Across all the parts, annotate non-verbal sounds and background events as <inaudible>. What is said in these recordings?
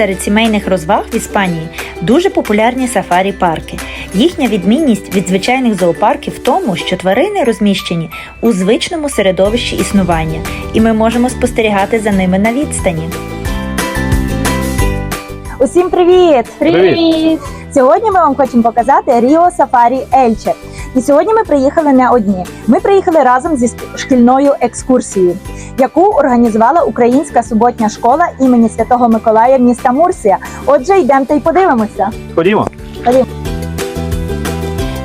Серед сімейних розваг в Іспанії дуже популярні сафарі-парки. Їхня відмінність від звичайних зоопарків в тому, що тварини розміщені у звичному середовищі існування, і ми можемо спостерігати за ними на відстані. Усім привіт! Привіт! Сьогодні ми вам хочемо показати Ріо Сафарі Ельче. І сьогодні ми приїхали не одні. Ми приїхали разом зі шкільною екскурсією, яку організувала українська суботня школа імені Святого Миколая міста Мурсія. Отже, йдемо та й подивимося. Ходімо.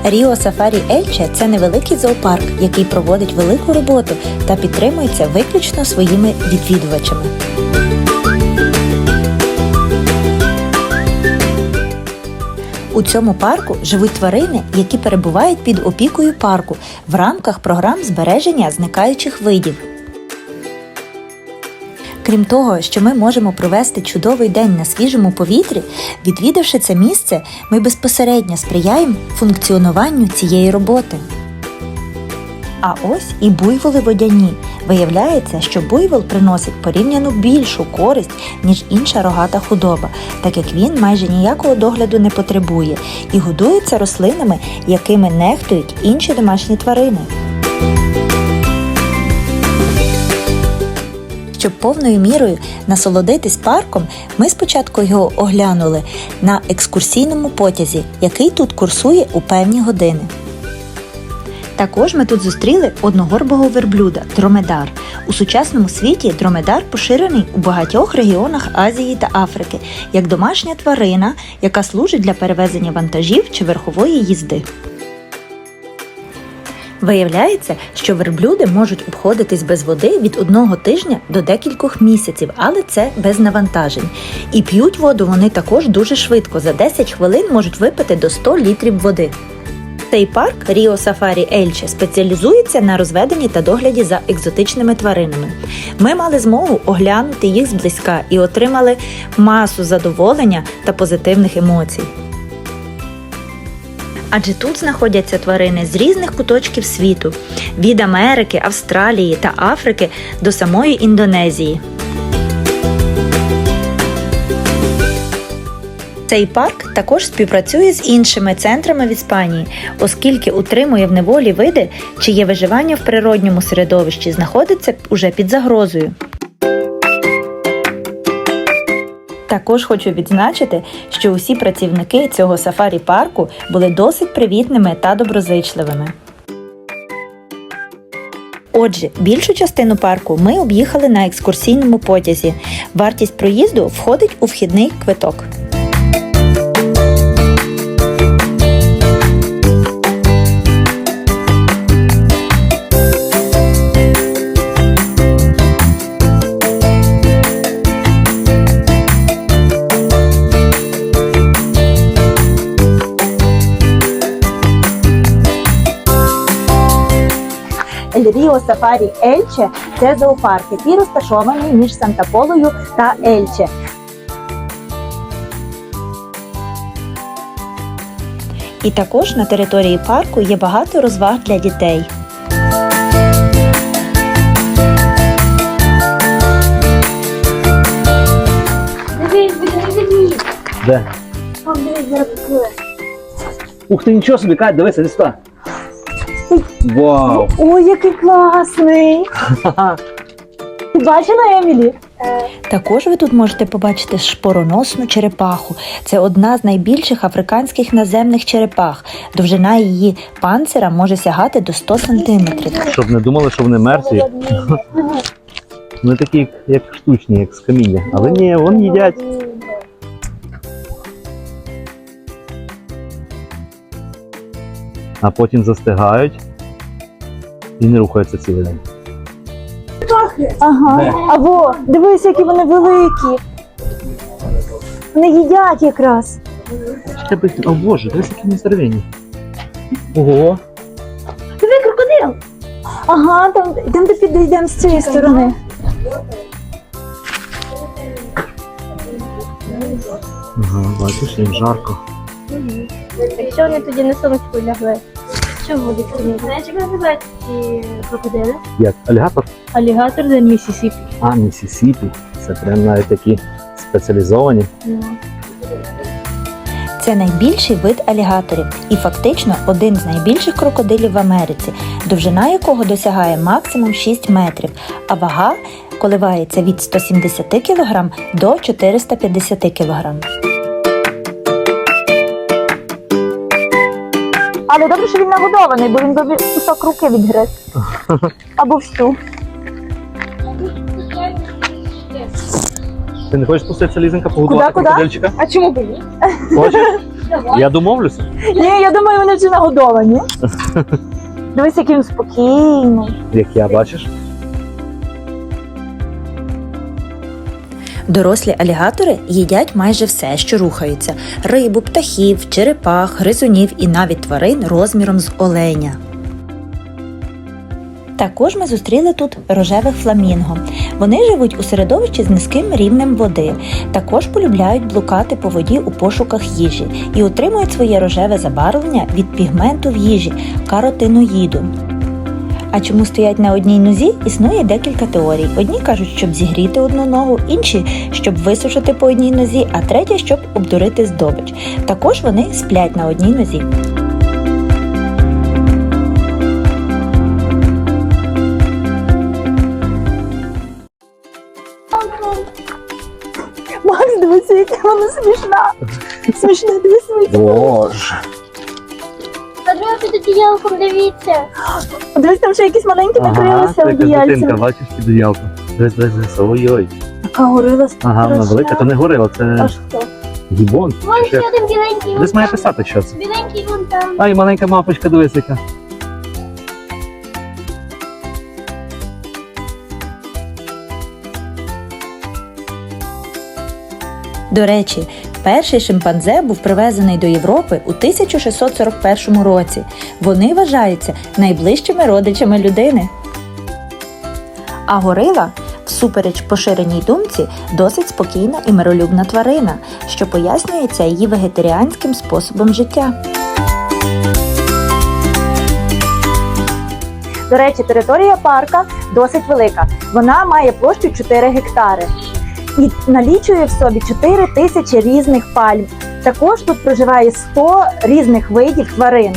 Ріо Сафарі Ельче це невеликий зоопарк, який проводить велику роботу та підтримується виключно своїми відвідувачами. У цьому парку живуть тварини, які перебувають під опікою парку в рамках програм збереження зникаючих видів. Крім того, що ми можемо провести чудовий день на свіжому повітрі, відвідавши це місце, ми безпосередньо сприяємо функціонуванню цієї роботи. А ось і буйволи водяні. Виявляється, що буйвол приносить порівняно більшу користь, ніж інша рогата худоба, так як він майже ніякого догляду не потребує і годується рослинами, якими нехтують інші домашні тварини. Щоб повною мірою насолодитись парком, ми спочатку його оглянули на екскурсійному потязі, який тут курсує у певні години. Також ми тут зустріли одногорбого верблюда дромедар. У сучасному світі дромедар поширений у багатьох регіонах Азії та Африки як домашня тварина, яка служить для перевезення вантажів чи верхової їзди. Виявляється, що верблюди можуть обходитись без води від одного тижня до декількох місяців, але це без навантажень. І п'ють воду вони також дуже швидко. За 10 хвилин можуть випити до 100 літрів води. Цей парк Ріо Сафарі Ельче спеціалізується на розведенні та догляді за екзотичними тваринами. Ми мали змогу оглянути їх зблизька і отримали масу задоволення та позитивних емоцій. Адже тут знаходяться тварини з різних куточків світу від Америки, Австралії та Африки до самої Індонезії. Цей парк також співпрацює з іншими центрами в Іспанії, оскільки утримує в неволі види, чиє виживання в природньому середовищі знаходиться уже під загрозою. Також хочу відзначити, що усі працівники цього сафарі парку були досить привітними та доброзичливими. Отже, більшу частину парку ми об'їхали на екскурсійному потязі. Вартість проїзду входить у вхідний квиток. Ель Сафарі Ельче це зоопарк, який розташований між Санта-Полою та Ельче. І також на території парку є багато розваг для дітей. Де? Там дивись, зараз покриве. Ух ти, нічого собі, Кать, дивися, десь сюди. Вау! Ой, який класний! Ти бачила Емілі? Також ви тут можете побачити шпороносну черепаху. Це одна з найбільших африканських наземних черепах. Довжина її панцира може сягати до 100 см. Щоб не думали, що вони мертві. Вони такі, як, як штучні, як з каміння. Але ні, вони їдять. А потім застигають і не рухаються цілий день. Ага. Або дивись, які вони великі. Вони їдять якраз. Чекай, блін, О боже, дивись, які вони здоровенні. Ого! Диви, крокодил. Ага, там, там де підійдемо з цієї сторони. Ага, бачиш, їм жарко. Якщо вони тоді на сонечку лягли, що буде криниця? Знаєш, як називають ці крокодили? Як? Алігатор? Алігатор за Місісіпі. А, Місісіпі. Це прям навіть такі спеціалізовані. Це найбільший вид алігаторів і фактично один з найбільших крокодилів в Америці, довжина якого досягає максимум 6 метрів, а вага коливається від 170 кг до 450 кг. Але добре, що він нагодований, бо він би кусок руки відгриз. <laughs> Або всю. Ти не хочеш пуститися лізенька погодувати Куди, куди? крокодильчика? А чому б ні? Хочеш? <laughs> Я домовлюся. Ні, я думаю, вони вже нагодовані. <laughs> Дивись, який він спокійний. Як я бачиш. Дорослі алігатори їдять майже все, що рухається: рибу, птахів, черепах, гризунів і навіть тварин розміром з оленя. Також ми зустріли тут рожевих фламінго. Вони живуть у середовищі з низьким рівнем води. Також полюбляють блукати по воді у пошуках їжі і отримують своє рожеве забарвлення від пігменту в їжі каротиноїду. А чому стоять на одній нозі, існує декілька теорій. Одні кажуть, щоб зігріти одну ногу, інші щоб висушити по одній нозі, а третя щоб обдурити здобич. Також вони сплять на одній нозі. Макс, дивися, яка вона смішна. Смішна, дивись, дивись. Боже. А друге під одіялком дивіться. Дивись, там ще якісь маленькі накрилися одіяльцем. бачиш під одіялком. Дивись, дивись, дивись. Ой-ой. Яка горила Ага, вона велика, то не горила, це Аж хто? гібон. Вон ще один біленький вон Десь має там. писати, що це. Біленький вон там. Ай, маленька мапочка, дивись яка. До речі, перший шимпанзе був привезений до Європи у 1641 році. Вони вважаються найближчими родичами людини. А горила, всупереч поширеній думці, досить спокійна і миролюбна тварина, що пояснюється її вегетаріанським способом життя. До речі, територія парка досить велика. Вона має площу 4 гектари і налічує в собі 4 тисячі різних пальм. Також тут проживає 100 різних видів тварин.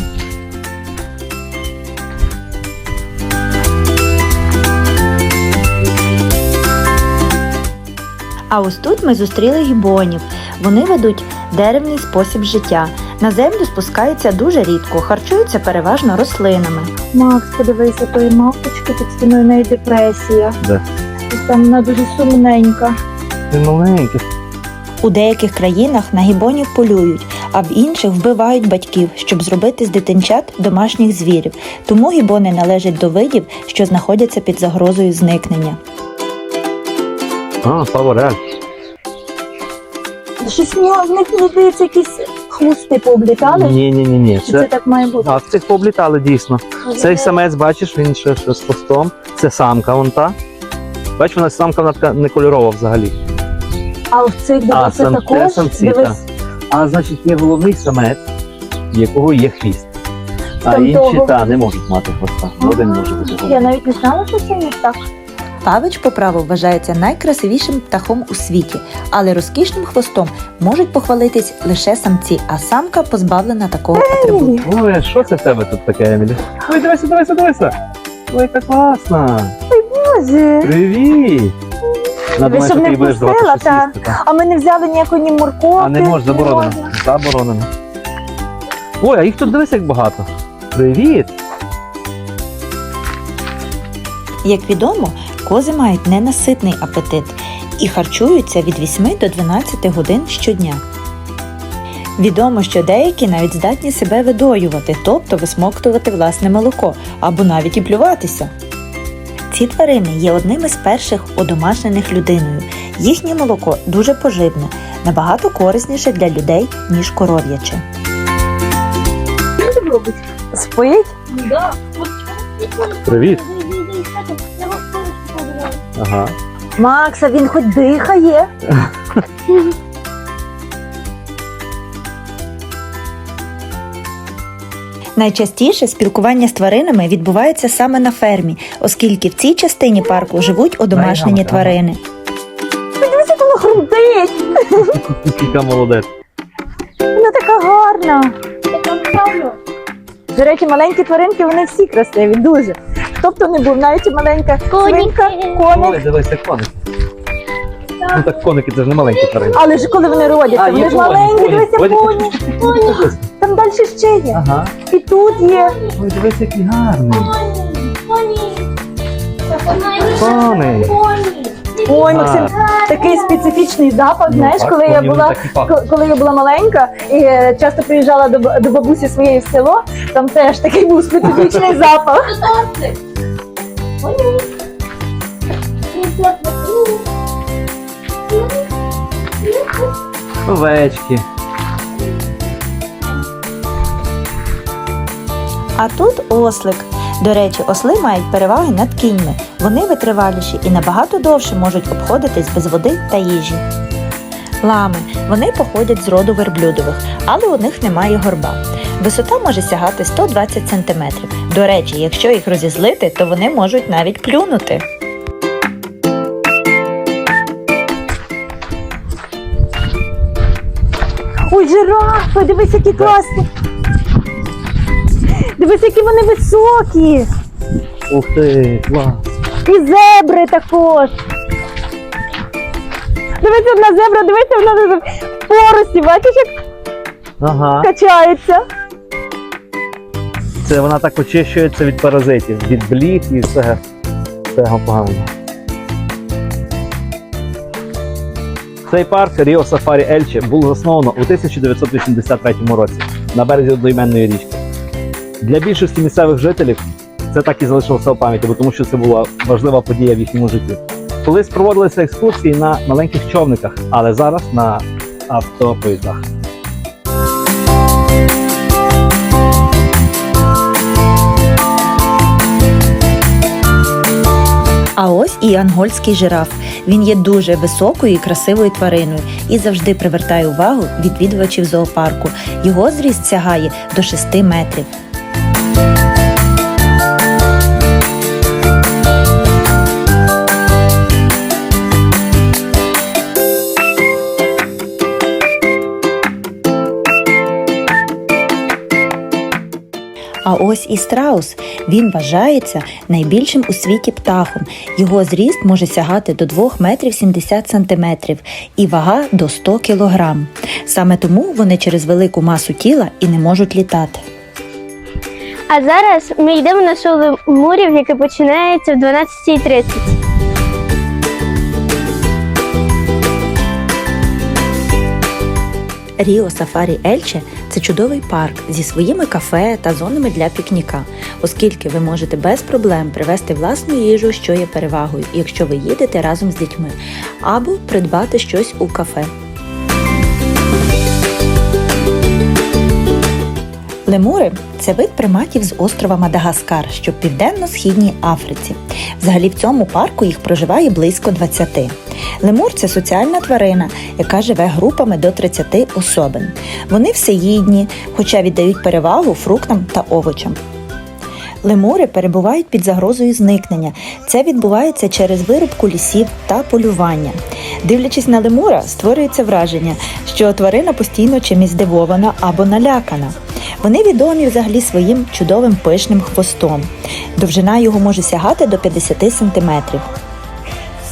А ось тут ми зустріли гібонів. Вони ведуть деревний спосіб життя. На землю спускаються дуже рідко, харчуються переважно рослинами. Макс, подивися, тої мавпочки під стіною неї депресія. Де? Там вона дуже сумненька. Ти маленький. У деяких країнах на гібонів полюють, а в інших вбивають батьків, щоб зробити з дитинчат домашніх звірів. Тому гібони належать до видів, що знаходяться під загрозою зникнення. А, фаворель. Щось в нього в них мені здається, якісь хвости пооблітали. Ні, ні, ні, ні. Чи це Це... так має бути? А, цих пооблітали дійсно. Цей самець, бачиш, він ще, ще з хвостом. Це самка вон та. Бачиш, вона самка вона така не кольорова взагалі. А в цих дивися це також. самці, Дивись, А значить, є головний самець, в якого є хвіст. А Там інші того. та не можуть мати хвоста. Один може бути. я головний. навіть не знала, що це не так. Павич по праву вважається найкрасивішим птахом у світі, але розкішним хвостом можуть похвалитись лише самці, а самка позбавлена такого атрибуту. Ой, що це в тебе тут таке, Емілі? Ой, дивися, дивися, дивися. Ой, яка класна. Боже. Привіт. Вона думає, щоб що не їй будеш давати щось та. їсти. та. А ми не взяли ніякої ні морковки. А не можна, заборонено. Заборонено. Ой, а їх тут дивись як багато. Привіт. Як відомо, кози мають ненаситний апетит і харчуються від 8 до 12 годин щодня. Відомо, що деякі навіть здатні себе видоювати, тобто висмоктувати власне молоко або навіть і плюватися. Ці тварини є одним із перших одомашнених людиною. Їхнє молоко дуже поживне, набагато корисніше для людей, ніж коров'яче. Спить? Да. Привіт. Ага. Макса, він хоч дихає. <laughs> Найчастіше спілкування з тваринами відбувається саме на фермі, оскільки в цій частині парку живуть одомашнені тварини. Дивися, як воно хрумтить. Яка молодець. Вона така гарна. До речі, маленькі тваринки, вони всі красиві, дуже. Хто б то не був, навіть маленька свинка, Ой, коник. дивися, коники. Ну так коники це ж не маленькі тварини. Але ж коли вони родяться, вони ж маленькі, дивися, Коні. коні. Там далі ще є. Ага. І тут є. Ой, дивись, який гарний. Коні. Ой, А. Максим, такий специфічний запах. Ну, Знаєш, так, коли я вони була так і пахнуть. коли я була маленька і е, часто приїжджала до, до бабусі своєї в село, там теж такий був специфічний <laughs> запах. Овечки. А тут ослик. До речі, осли мають переваги над кіньми. Вони витриваліші і набагато довше можуть обходитись без води та їжі. Лами. Вони походять з роду верблюдових, але у них немає горба. Висота може сягати 120 см. До речі, якщо їх розізлити, то вони можуть навіть плюнути. Ой, жирафи, дивись, які класні. Дивись, які вони високі. Ух ти, клас. І зебри також. Дивися на зебра, дивися, вона в поросі, бачиш, як Ага. качається. Це вона так очищується від паразитів, від бліг і всього, всього поганого. Цей парк Ріо Сафарі Ельче було засновано у 1983 році на березі одноіменної річки. Для більшості місцевих жителів це так і залишилося в пам'яті, бо тому що це була важлива подія в їхньому житті. Колись проводилися екскурсії на маленьких човниках, але зараз на автопоїздах. А ось і ангольський жираф. Він є дуже високою і красивою твариною і завжди привертає увагу відвідувачів зоопарку. Його зріст сягає до 6 метрів. Ось і страус. Він вважається найбільшим у світі птахом. Його зріст може сягати до 2 метрів 70 сантиметрів і вага до 100 кілограм. Саме тому вони через велику масу тіла і не можуть літати. А зараз ми йдемо на шоу лемурів, яке починається в 12.30. Ріо Сафарі Ельче це чудовий парк зі своїми кафе та зонами для пікніка, оскільки ви можете без проблем привезти власну їжу, що є перевагою, якщо ви їдете разом з дітьми, або придбати щось у кафе. Лемури це вид приматів з острова Мадагаскар, що в південно-східній Африці. Взагалі в цьому парку їх проживає близько 20. Лемур це соціальна тварина, яка живе групами до 30 особин. Вони всеїдні, хоча віддають перевагу фруктам та овочам. Лемури перебувають під загрозою зникнення. Це відбувається через вирубку лісів та полювання. Дивлячись на лемура, створюється враження, що тварина постійно чимось здивована або налякана. Вони відомі взагалі своїм чудовим пишним хвостом. Довжина його може сягати до 50 сантиметрів.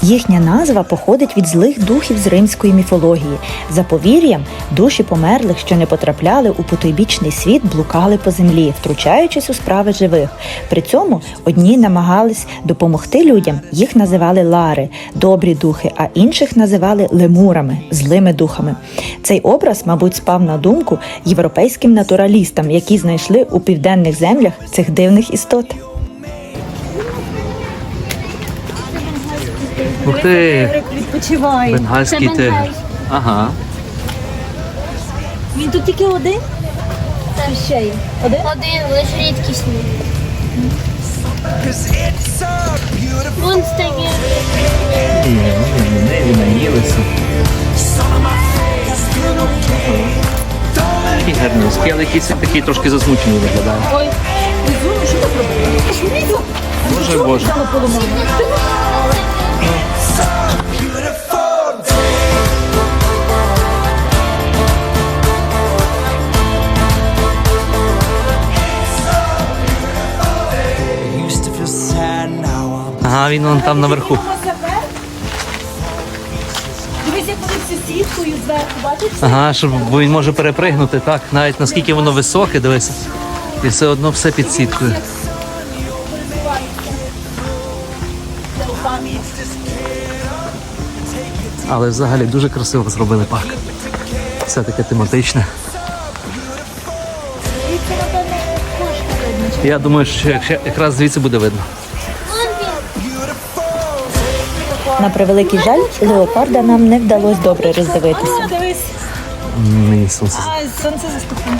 Їхня назва походить від злих духів з римської міфології. За повір'ям, душі померлих, що не потрапляли у потойбічний світ, блукали по землі, втручаючись у справи живих. При цьому одні намагались допомогти людям, їх називали лари, добрі духи, а інших називали лемурами, злими духами. Цей образ, мабуть, спав на думку європейським натуралістам, які знайшли у південних землях цих дивних істот. Ух ти! Відпочиває. Бенгальський Це тигр. бенгальський. Ага. Він тут тільки один? Чи ще є? Один? Один, лише рідкісний. Вон стає. Вони наїлися. Такий але якийсь такий трошки засмучений виглядає. Ой, Ізу, що ти робиш? Боже, боже. Ага, він вон там наверху. Дивись, як вони всі сіткою зверху, бачиш? Ага, щоб бо він може перепригнути, так, навіть наскільки воно високе, дивися. І все одно все під сіткою. Але взагалі дуже красиво зробили парк. Все таке тематичне. Я думаю, що якраз звідси буде видно. На превеликий жаль, леопарда нам не вдалося добре роздивитися. Дивись, Мені сонце. сонце заступне.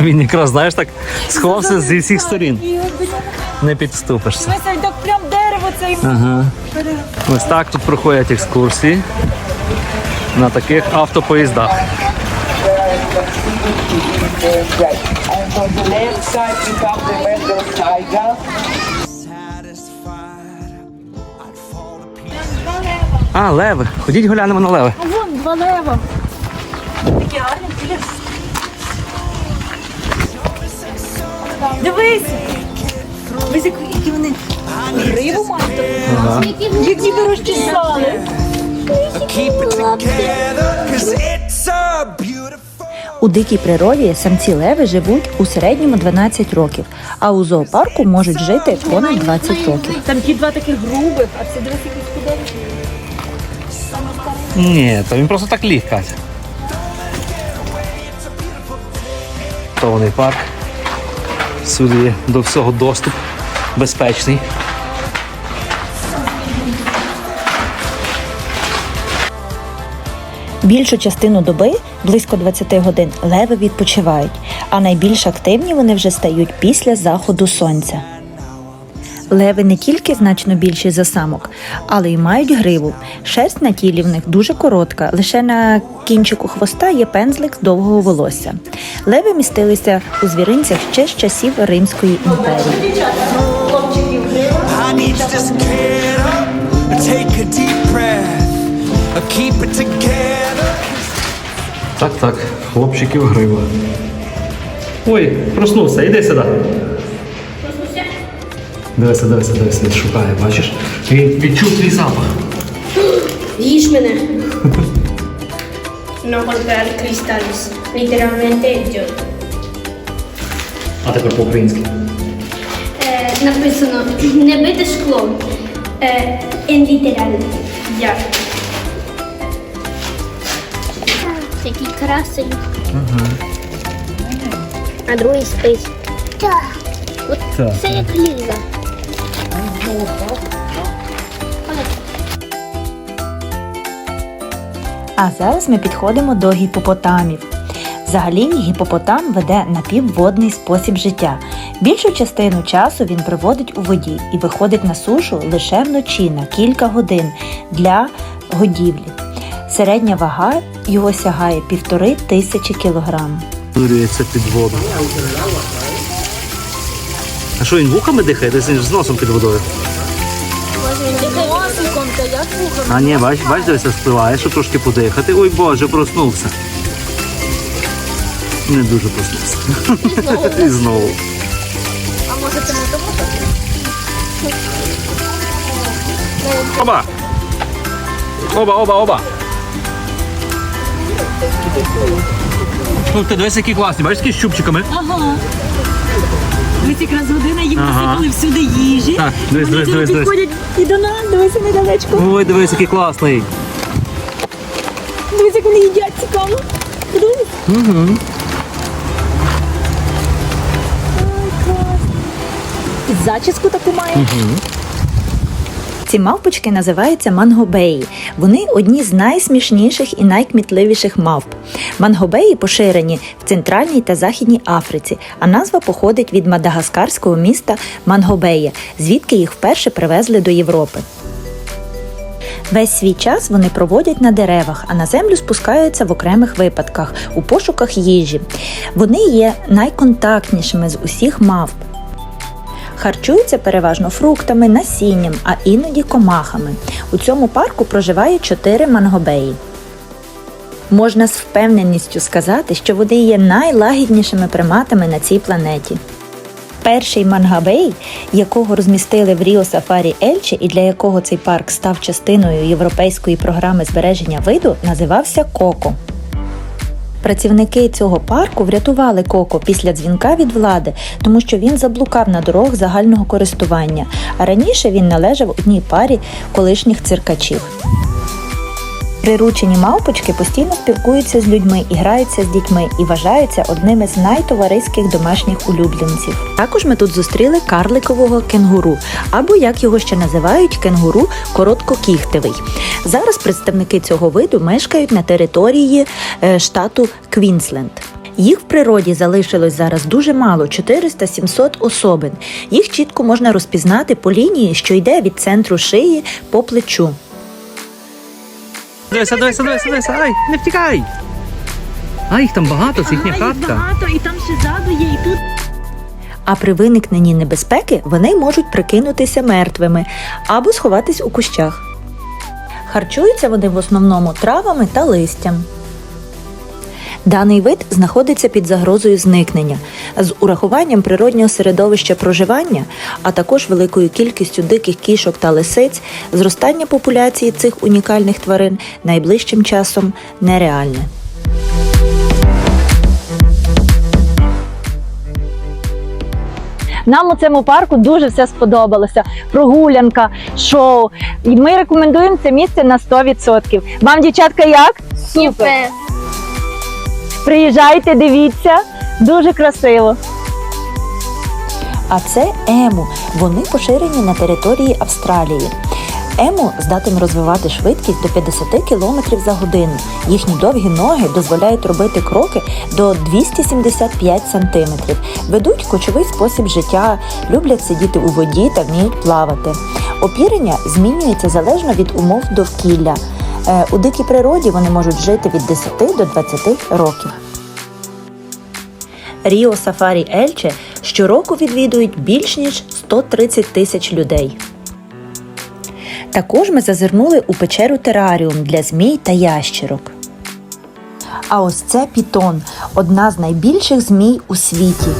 <laughs> Він якраз, знаєш, так сховався зі всіх сторін. Не підступишся. Дивися, так прям дерево цей. Ага. Ось так тут проходять екскурсії на таких автопоїздах. And on the left side, you got the Mendel Tiger. А, леви. Ходіть глянемо на леви. А вон два лева. Такі гарні, біля. Дивись! Дивись, які які вони гриву мають. Як ніби розчесали. У дикій природі самці леви живуть у середньому 12 років, а у зоопарку можуть жити понад 20 років. Там ті два таких грубих, а це дивись якісь худенькі. Ні, то він просто так ліг, Катя. Тований парк. Сюди до всього доступ безпечний. Більшу частину доби, близько 20 годин, леви відпочивають, а найбільш активні вони вже стають після заходу сонця. Леви не тільки значно більші за самок, але й мають гриву. Шерсть на тілі в них дуже коротка, лише на кінчику хвоста є пензлик з довгого волосся. Леви містилися у звіринцях ще з часів Римської імперії. Так, так, хлопчиків грива. Ой, проснувся, іди сюди. Дивися, дивися, дивися, він шукає, бачиш? Він відчув твій запах. Їж мене. <laughs> No golpear cristales. Literalmente yo. А тепер по-українськи. Е, написано не бити шкло. Е, en literal. Я. Такий красень. А другий спить. Так. Це як ліза. А зараз ми підходимо до гіпопотамів. Взагалі, гіпопотам веде напівводний спосіб життя. Більшу частину часу він проводить у воді і виходить на сушу лише вночі на кілька годин для годівлі. Середня вага його сягає півтори тисячі кілограм. Під воду. А що він вухами дихає? Десь з носом під водою. А ні, бач, бач, дивися, спливає, щоб трошки подихати. Ой Боже, проснувся. Не дуже проснувся. <laughs> І знову. А може це не тому? Оба! Оба, оба, оба. Ти дивись, які класні, бачиш, з чубчиками. Ага. Ось якраз година їм Ага. насипали всюди їжі. Так, дивись, Вони дивись, дивись, дивись. підходять і до нас, дивися недалечко. Ой, дивись, який класний. Дивись, як вони їдять цікаво. Дивись. Угу. І зачіску таку має. Ці мавпочки називаються мангобеї. Вони одні з найсмішніших і найкмітливіших мавп. Мангобеї поширені в Центральній та Західній Африці, а назва походить від мадагаскарського міста Мангобея, звідки їх вперше привезли до Європи. Весь свій час вони проводять на деревах, а на землю спускаються в окремих випадках у пошуках їжі. Вони є найконтактнішими з усіх мавп. Харчуються переважно фруктами, насінням, а іноді комахами. У цьому парку проживає чотири мангобеї. Можна з впевненістю сказати, що вони є найлагіднішими приматами на цій планеті. Перший мангабей, якого розмістили в Ріо Сафарі Ельче і для якого цей парк став частиною європейської програми збереження виду, називався Коко. Працівники цього парку врятували Коко після дзвінка від влади, тому що він заблукав на дорогах загального користування, а раніше він належав одній парі колишніх циркачів. Приручені мавпочки постійно спілкуються з людьми і граються з дітьми і вважаються одними з найтовариських домашніх улюбленців. Також ми тут зустріли карликового кенгуру, або як його ще називають, кенгуру короткокіхтевий. Зараз представники цього виду мешкають на території е, штату Квінсленд. Їх в природі залишилось зараз дуже мало 400-700 особин. Їх чітко можна розпізнати по лінії, що йде від центру шиї по плечу. Дивися, дивися, дивися, дивися, ай, не втікай! А їх там багато, це їхня хатка. і там ще ззаду є, і тут. А при виникненні небезпеки вони можуть прикинутися мертвими або сховатись у кущах. Харчуються вони в основному травами та листям. Даний вид знаходиться під загрозою зникнення з урахуванням природнього середовища проживання, а також великою кількістю диких кішок та лисиць, зростання популяції цих унікальних тварин найближчим часом нереальне. Нам у цьому парку дуже все сподобалося. Прогулянка, шоу. І ми рекомендуємо це місце на 100%. Вам, дівчатка, як? Супер! Приїжджайте, дивіться, дуже красиво. А це ему. Вони поширені на території Австралії. Ему здатен розвивати швидкість до 50 км за годину. Їхні довгі ноги дозволяють робити кроки до 275 см. Ведуть кочовий спосіб життя, люблять сидіти у воді та вміють плавати. Опірення змінюється залежно від умов довкілля. Е, У дикій природі вони можуть жити від 10 до 20 років. Ріо Сафарі Ельче щороку відвідують більш ніж 130 тисяч людей. Також ми зазирнули у печеру тераріум для змій та ящерок. А ось це пітон одна з найбільших змій у світі.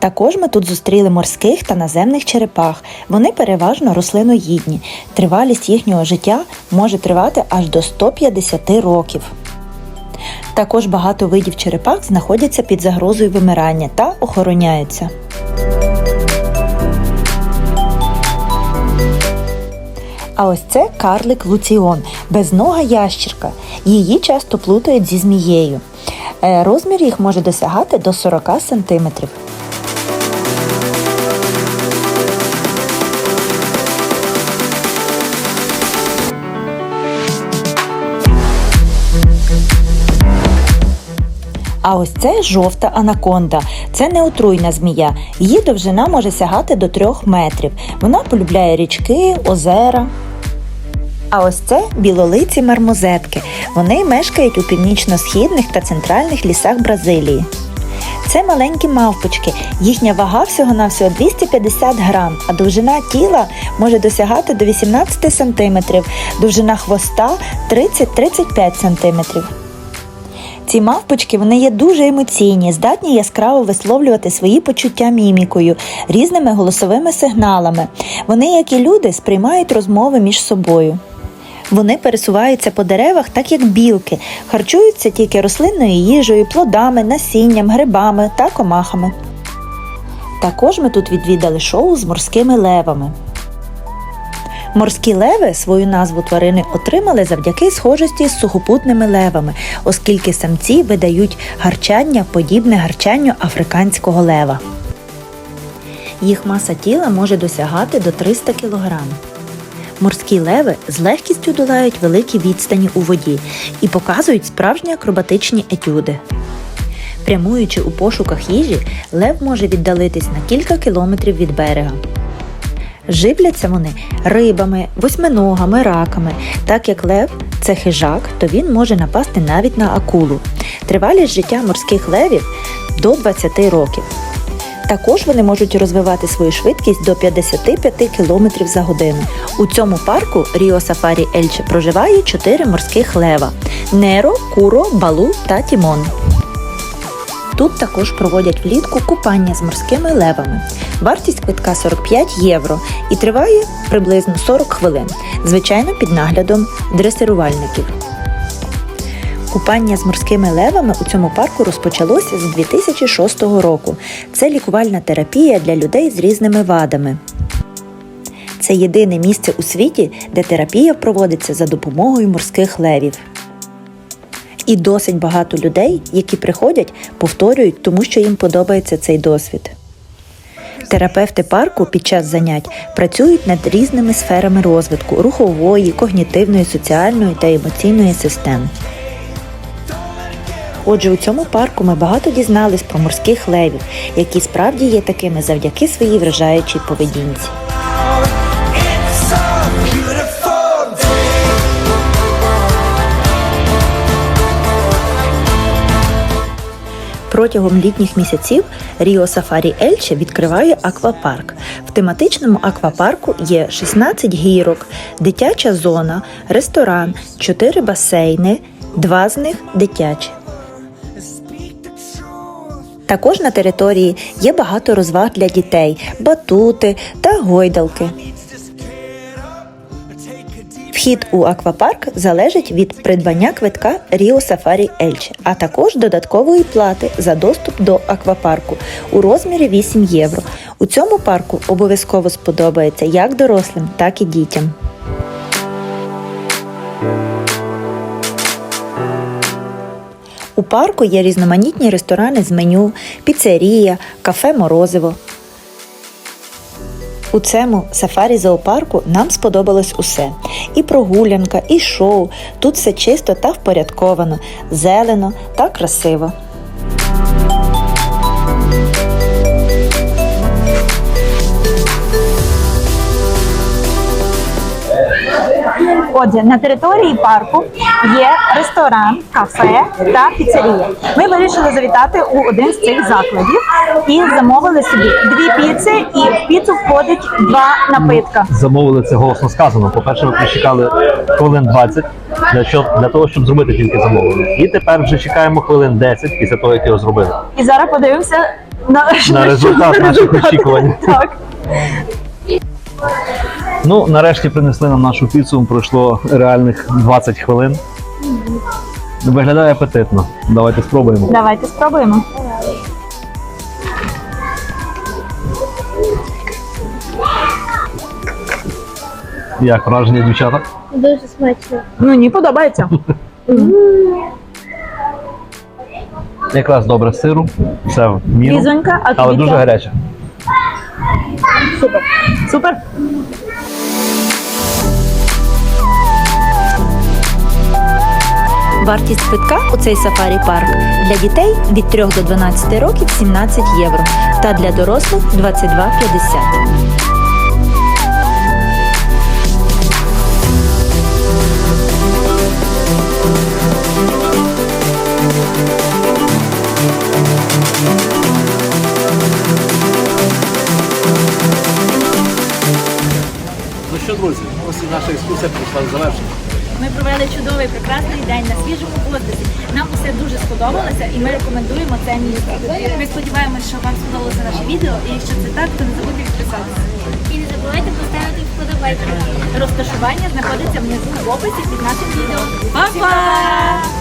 Також ми тут зустріли морських та наземних черепах. Вони переважно рослиноїдні. Тривалість їхнього життя може тривати аж до 150 років. Також багато видів черепах знаходяться під загрозою вимирання та охороняються. А ось це карлик Луціон, безнога ящірка. Її часто плутають зі змією. Е, Розмір їх може досягати до 40 сантиметрів. А ось це жовта анаконда. Це неотруйна змія. Її довжина може сягати до 3 метрів. Вона полюбляє річки, озера. А ось це білолиці мармозетки. Вони мешкають у північно-східних та центральних лісах Бразилії. Це маленькі мавпочки. Їхня вага всього-навсього 250 грам, а довжина тіла може досягати до 18 см, довжина хвоста 30-35 см. Ці мавпочки вони є дуже емоційні, здатні яскраво висловлювати свої почуття мімікою, різними голосовими сигналами. Вони, як і люди, сприймають розмови між собою. Вони пересуваються по деревах так, як білки, харчуються тільки рослинною їжею, плодами, насінням, грибами та комахами. Також ми тут відвідали шоу з морськими левами. Морські леви свою назву тварини отримали завдяки схожості з сухопутними левами, оскільки самці видають гарчання, подібне гарчанню африканського лева. Їх маса тіла може досягати до 300 кг. Морські леви з легкістю долають великі відстані у воді і показують справжні акробатичні етюди. Прямуючи у пошуках їжі, лев може віддалитись на кілька кілометрів від берега. Живляться вони рибами, восьминогами, раками. Так як лев це хижак, то він може напасти навіть на акулу. Тривалість життя морських левів до 20 років. Також вони можуть розвивати свою швидкість до 55 км за годину. У цьому парку Ріо Сафарі Ельче проживає чотири морських лева: Неро, Куро, Балу та Тімон. Тут також проводять влітку купання з морськими левами. Вартість квитка 45 євро і триває приблизно 40 хвилин, звичайно, під наглядом дресирувальників. Купання з морськими левами у цьому парку розпочалося з 2006 року. Це лікувальна терапія для людей з різними вадами. Це єдине місце у світі, де терапія проводиться за допомогою морських левів. І досить багато людей, які приходять, повторюють, тому що їм подобається цей досвід. Терапевти парку під час занять працюють над різними сферами розвитку рухової, когнітивної, соціальної та емоційної систем. Отже, у цьому парку ми багато дізнались про морських левів, які справді є такими завдяки своїй вражаючій поведінці. Протягом літніх місяців Ріо Сафарі Ельче відкриває аквапарк. В тематичному аквапарку є 16 гірок, дитяча зона, ресторан, 4 басейни, два з них дитячі. Також на території є багато розваг для дітей, батути та гойдалки. Вхід у аквапарк залежить від придбання квитка Ріо Сафарі Ельче, а також додаткової плати за доступ до аквапарку у розмірі 8 євро. У цьому парку обов'язково сподобається як дорослим, так і дітям. У парку є різноманітні ресторани з меню, піцерія, кафе Морозиво. У цьому сафарі зоопарку нам сподобалось усе: і прогулянка, і шоу. Тут все чисто та впорядковано, зелено та красиво. Отже, на території парку є ресторан, кафе та піцерія. Ми вирішили завітати у один з цих закладів і замовили собі дві піци, і в піцу входить два напитка. Замовили це голосно сказано. По-перше, ми чекали хвилин 20 для, щоб, для того, щоб зробити тільки замовлення. І тепер вже чекаємо хвилин 10 після того, як його зробили. І зараз подивимося на, На результат наших очікувань. Так. Ну, нарешті принесли нам нашу піцу. Пройшло реальних 20 хвилин. Виглядає апетитно. Давайте спробуємо. Давайте спробуємо. Як враження дівчата? Дуже смачно. Ну, мені подобається. <laughs> Якраз добре сиру, все в міру, Різонька, а але тобі дуже гаряче. Супер. Супер. Вартість квитка у цей сафарі парк для дітей від 3 до 12 років 17 євро та для дорослих 22,50. Ну що, друзі, ось і наша екскурсія прийшла до завершення. Ми провели чудовий прекрасний день на свіжому воздусі. Нам усе дуже сподобалося і ми рекомендуємо це місто. Ми сподіваємося, що вам сподобалося наше відео. І якщо це так, то не забудьте підписатися. І не забувайте поставити вподобайки. Розташування знаходиться внизу в описі під нашим відео. Па-па!